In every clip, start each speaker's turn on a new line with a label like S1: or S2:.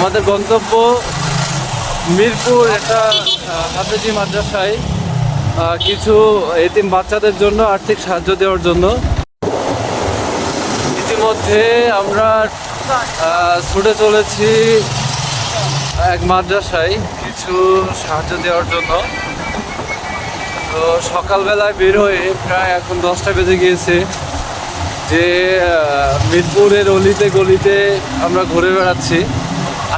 S1: আমাদের গন্তব্য মিরপুর একটা হাফেজি মাদ্রাসায় কিছু এতিম বাচ্চাদের জন্য আর্থিক সাহায্য দেওয়ার জন্য। ইতিমধ্যে আমরা ছুটে চলেছি এক মাদ্রাসায় কিছু সাহায্য দেওয়ার জন্য। তো সকালবেলায় বের হয়ে প্রায় এখন দশটা বেজে গিয়েছে যে মিরপুরের অলিতে গলিতে আমরা ঘুরে বেড়াচ্ছি।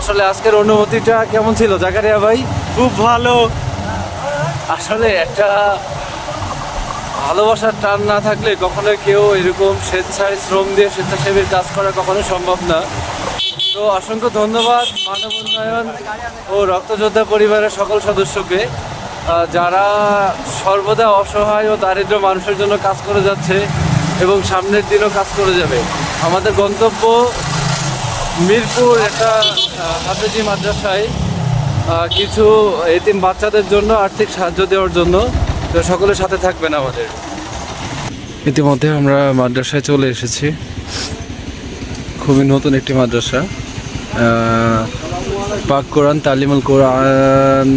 S1: আসলে আজকের অনুভূতিটা কেমন ছিল জাকারিয়া ভাই?
S2: খুব ভালো।
S1: আসলে একটা ভালোবাসার টান না থাকলে কখনো কেউ এরকম স্বেচ্ছায় শ্রম দিয়ে স্বেচ্ছাসেবীর কাজ করা কখনো সম্ভব না। তো অসংখ্য ধন্যবাদ মানব উন্নয়ন ও রক্তযোদ্ধা পরিবারের সকল সদস্যকে যারা সর্বদা অসহায় ও দারিদ্র মানুষের জন্য কাজ করে যাচ্ছে এবং সামনের দিনও কাজ করে যাবে। আমাদের গন্তব্য মিরপুর একটা হাফেজি মাদ্রাসায় কিছু এতিম বাচ্চাদের জন্য আর্থিক সাহায্য দেওয়ার জন্য সকলের সাথে থাকবেন আমাদের। ইতিমধ্যে আমরা মাদ্রাসায় চলে এসেছি। খুবই নতুন একটি মাদ্রাসা। পাক কোরআন, তালিমুল কোরআন,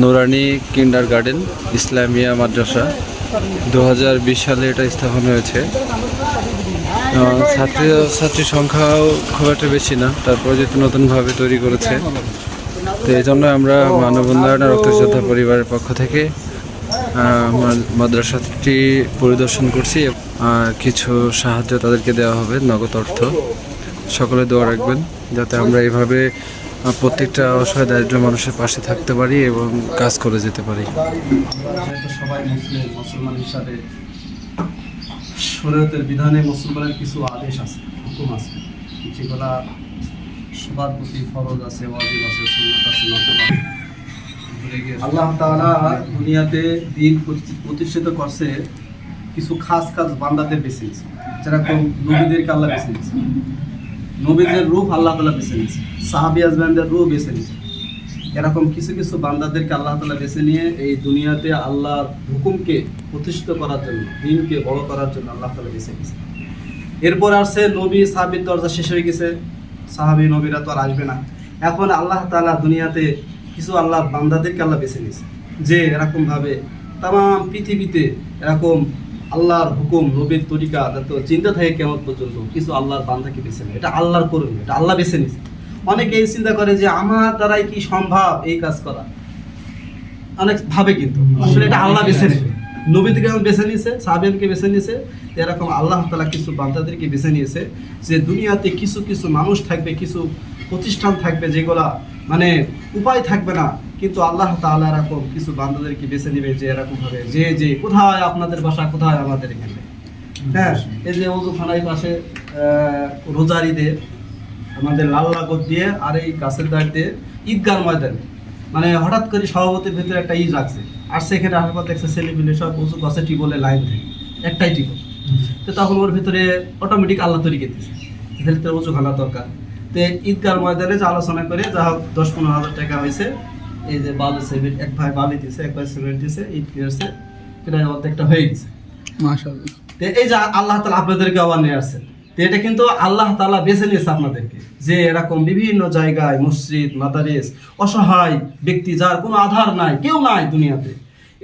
S1: নুরানি কিন্ডার গার্ডেন ইসলামিয়া মাদ্রাসা। দু হাজার বিশ সালে এটা স্থাপন হয়েছে। ছাত্রী ছাত্রীর সংখ্যাও খুব একটা বেশি না। তারপরে যেহেতু নতুনভাবে তৈরি করেছে, তো এই জন্য আমরা মানব উন্নয়ন আর রক্তযোদ্ধা পরিবারের পক্ষ থেকে মাদ্রাসাটি পরিদর্শন করছি কিছু সাহায্য তাদেরকে দেওয়া হবে, নগদ অর্থ। সকলে দোয়া রাখবেন, যাতে আমরা এইভাবে প্রত্যেকটা অসহায় দারিদ্র মানুষের পাশে থাকতে পারি এবং কাজ করে যেতে পারি।
S2: সবাই মুসলিম, মুসলমান হিসাবে শরীয়তের বিধানে মুসলমানের কিছু আদেশ আছে, হুকুম আছে, যেগুলা সবার প্রতি ফরজ আছে, ওয়াজিব আছে, সুন্নাত আছে আল্লাহ তাআলা দুনিয়াতে দিন প্রতিষ্ঠিত করছে কিছু খাস খাস বান্দাদের বেছে নিয়েছে যেরকম নবীদেরকে আল্লাহ বেছে নিয়েছে নবীদের রূপ আল্লাহ তালা বেছে নিয়েছে সাহাবি আজমানদের রূপ বেছে নিয়েছে এরকম কিছু কিছু বান্দাদেরকে আল্লাহ তালা বেছে নিয়ে এই দুনিয়াতে আল্লাহর হুকুমকে প্রতিষ্ঠিত করার জন্য, দিনকে বড় করার জন্য আল্লাহ তালা বেছে নিয়েছে। এরপর আসছে নবী সাহাবির দরজা শেষ হয়ে গেছে। সাহাবি নবীরা তো আর আসবে না। এখন আল্লাহ তালা দুনিয়াতে কিছু আল্লাহর বান্দাদেরকে আল্লাহ বেছে নিয়েছে, যে এরকমভাবে তাম পৃথিবীতে এরকম আল্লাহর হুকুম, নবীর তরিকা যত চিন্তা থাকে কেমন পর্যন্ত, কিছু আল্লাহর বান্দাকে বেছে নেয়। এটা আল্লাহর করুন এটা আল্লাহ বেছে নিয়েছে। অনেকে এই চিন্তা করে যে আমার দ্বারাই কি সম্ভব এই কাজ করা? অনেক ভাবে কিন্তু। আসলে এটা আল্লাহ বেছে নেবে। নবীদেরকে যেমন বেছে নিয়েছে সাহাবিয়ানকে বেছে নিয়েছে এরকম আল্লাহ তালা কিছু বান্দাদেরকে বেছে নিয়েছে যে দুনিয়াতে কিছু কিছু মানুষ থাকবে কিছু প্রতিষ্ঠান থাকবে যেগুলা মানে উপায় থাকবে না। কিন্তু আল্লাহ তাআলা এরকম কিছু বান্দাদেরকে বেছে নেবে যে এরকম ভাবে যে যে কোথায় আপনাদের বাসা কোথায় আমাদের এখানে? হ্যাঁ এই যে ওজুখানায় পাশে আহ, রোজার ঈদে আমাদের লাল লাগত দিয়ে আর এই গাছের দাঁড় দিয়ে ঈদগার ময়দানে। মানে হঠাৎ করে সভাপতির ভিতরে একটা ঈদ রাখছে আর সেখানে আসার পর দেখছে ছেলেপিলে সব উঁচু গাছে টিবলে লাইন থেকে একটাই টিবল। তো তখন ওর ভিতরে অটোমেটিক আল্লাহ তৈরি করতেছে তাহলে তো উঁচু খানা দরকার। তো ঈদগার ময়দানে যে আলোচনা করে যা হোক দশ পনেরো হাজার টাকা হয়েছে। এই যে বালু সিমেন্ট এক ভাই বালি দিছে এক ভাই সিমেন্ট দিছে ঈদ কিনেছে প্রায় অর্ধেকটা হয়ে গেছে। তো এই যে আল্লাহ তালা আপনাদেরকে আবার নিয়ে আসছেন তো এটা কিন্তু আল্লাহ তালা বেছে নিয়েছে আপনাদেরকে যে এরকম বিভিন্ন জায়গায় মসজিদ, মাদারিস, অসহায় ব্যক্তি যার কোনো আধার নাই, কেউ নাই দুনিয়াতে।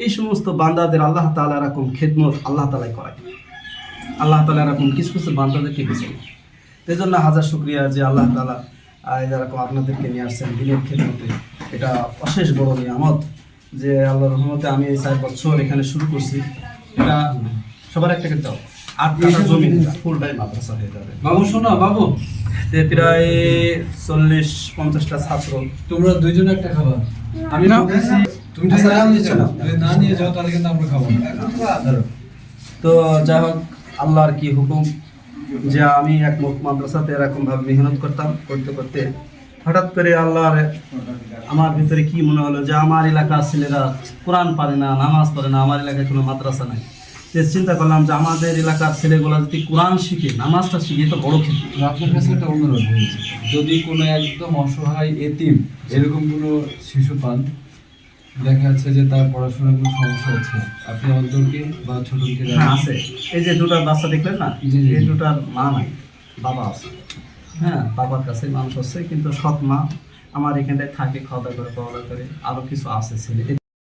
S2: এই সমস্ত বান্দাদের আল্লাহ তালা এরকম খেদমত আল্লাহ তালাই করায়। আল্লাহ তালা এরকম কিছু কিছু বান্দাদেরকে বেছে নেয়। এই জন্য হাজার শুক্রিয়া যে আল্লাহ তালা এরকম আপনাদেরকে নিয়ে আসছেন দিনের খেদমতে। এটা অশেষ বড় নিয়ামত যে আল্লাহ রহমতে আমি এই চার বছর এখানে শুরু করছি। এটা সবার একটা কিন্তু আট কাঠা জমি। ফুল টাইম মাদ্রাসা হয়ে যাবে
S3: বাবু শোনো বাবু।
S2: প্রায় চল্লিশ পঞ্চাশটা ছাত্র।
S3: তোমরা দুইজন একটা খাবার আমি বলতেছি তুমি যদি না। নিয়ে যাও না নিয়ে যাও তাহলে কিন্তু আমরা খাব
S2: তো যাই হোক আল্লাহর কি হুকুম? যে আমি এক মুখ মাদ্রাসাতে এরকম ভাবে মেহনত করতাম করতে করতে হঠাৎ করে আল্লাহর আমার ভিতরে কি মনে হলো? যে আমার এলাকার ছেলেরা কোরআন পারে না নামাজ পড়ে না আমার এলাকায় কোনো মাদ্রাসা নাই। চিন্তা করলাম যে আমাদের এলাকার ছেলেগুলো যদি কোরআন শিখে নামাজটা শিখে তো বড় ক্ষেত্র
S3: আপনার কাছে একটা অনুরোধ রয়েছে। যদি কোনো একদম অসহায় এতিম এরকম কোনো শিশু পান দেখা যাচ্ছে যে তার পড়াশোনার কোনো সমস্যা হচ্ছে। আপনি অন্তরকে বা ছোটকে
S2: হ্যাঁ আছে। এই যে দুটা বাচ্চা দেখলেন না। এই দুটার মা নাই বাবা আছে। হ্যাঁ বাবার কাছে মানুষ হচ্ছে কিন্তু সৎ মা। আমার এখানটায় থাকে খাওয়া দাওয়া করে পড়াশোনা করে আরও কিছু আছে ছেলে।